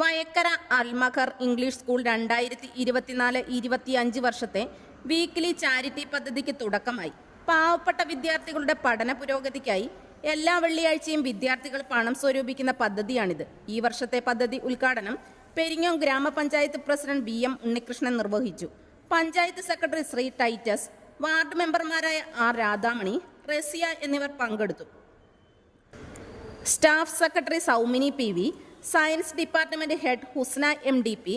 Vayakkara Almaqar English school രണ്ടായിരത്തി ഇരുപത്തിനാല് ഇരുപത്തിയഞ്ച് വർഷത്തെ വീക്കിലി ചാരിറ്റി പദ്ധതിക്ക് തുടക്കമായി. പാവപ്പെട്ട വിദ്യാർത്ഥികളുടെ പഠന പുരോഗതിക്കായി എല്ലാ വെള്ളിയാഴ്ചയും വിദ്യാർത്ഥികൾ പണം സ്വരൂപിക്കുന്ന പദ്ധതിയാണിത്. ഈ വർഷത്തെ പദ്ധതി ഉദ്ഘാടനം പെരിങ്ങോം ഗ്രാമപഞ്ചായത്ത് പ്രസിഡന്റ് ബി എം ഉണ്ണികൃഷ്ണൻ നിർവഹിച്ചു. Panchayat secretary Shri Titus ward മെമ്പർമാരായ ആർ രാധാമണി റസിയ എന്നിവർ പങ്കെടുത്തു. Staff secretary Saumini P science department head Husna M D P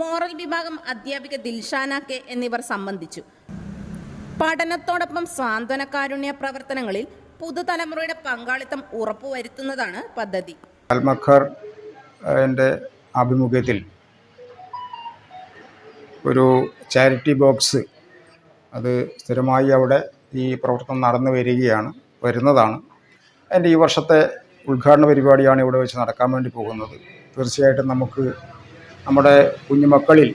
moral വിഭാഗം അധ്യാപിക ദിൽഷാന കെ എന്നിവർ സംബന്ധിച്ചു. പഠനത്തോടൊപ്പം സാന്ത്വന കാരുണ്യ പ്രവർത്തനങ്ങളിൽ പുതുതലമുറയുടെ പങ്കാളിത്തം ഉറപ്പുവരുത്തുന്നതാണ് പദ്ധതി. അൽമഖർ എന്റെ ആഭിമുഖ്യത്തിൽ ഒരു ചാരിറ്റി ബോക്സ് അത് സ്ഥിരമായി അവിടെ ഈ പ്രവർത്തനം നടന്നു വരികയാണ് വരുന്നതാണ്. എന്റെ ഈ വർഷത്തെ ഉദ്ഘാടന പരിപാടിയാണ് ഇവിടെ വെച്ച് നടക്കാൻ വേണ്ടി പോകുന്നത്. തീർച്ചയായിട്ടും നമുക്ക് നമ്മുടെ കുഞ്ഞുമക്കളിൽ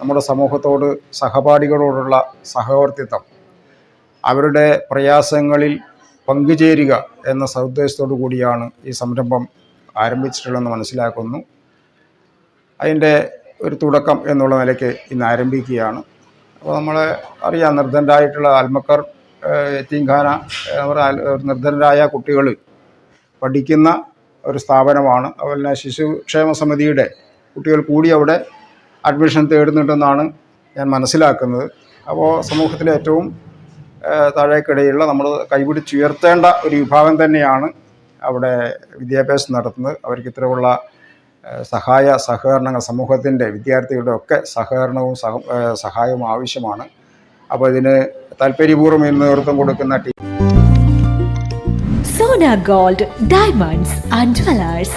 നമ്മുടെ സമൂഹത്തോട് സഹപാഠികളോടുള്ള സഹവർത്തിത്വം അവരുടെ പ്രയാസങ്ങളിൽ പങ്കുചേരുക എന്ന സൗദ്ദേശത്തോടു കൂടിയാണ് ഈ സംരംഭം ആരംഭിച്ചിട്ടുള്ളതെന്ന് മനസ്സിലാക്കുന്നു. അതിന്റെ ഒരു തുടക്കം എന്നുള്ള നിലയ്ക്ക് ഇന്ന് ആരംഭിക്കുകയാണ്. അപ്പോൾ നമ്മൾ അറിയാം നിർദ്ധനരായിട്ടുള്ള ആൽമക്കർ എത്തിങ്കാന അവർ നിർദ്ധനരായ കുട്ടികൾ പഠിക്കുന്ന ഒരു സ്ഥാപനമാണ്. അതുപോലെ തന്നെ ശിശുക്ഷേമ സമിതിയുടെ കുട്ടികൾ കൂടി അവിടെ അഡ്മിഷൻ തേടുന്നുണ്ടെന്നാണ് ഞാൻ മനസ്സിലാക്കുന്നത്. അപ്പോൾ സമൂഹത്തിലെ ഏറ്റവും താഴേക്കിടയിലുള്ള നമ്മൾ കൈപിടിച്ചുയർത്തേണ്ട ഒരു വിഭാഗം തന്നെയാണ് അവിടെ വിദ്യാഭ്യാസം നടത്തുന്നത്. അവർക്ക് ഇത്തരമുള്ള സഹായ സഹകരണങ്ങൾ സമൂഹത്തിന്റെ വിദ്യാർത്ഥികളുടെ ഒക്കെ സഹകരണവും സഹ സഹായവും ആവശ്യമാണ്. അപ്പോൾ ഇതിന് താല്പര്യപൂർവം നേതൃത്വം കൊടുക്കുന്ന team Sona gold diamonds and jewellers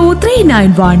three nine one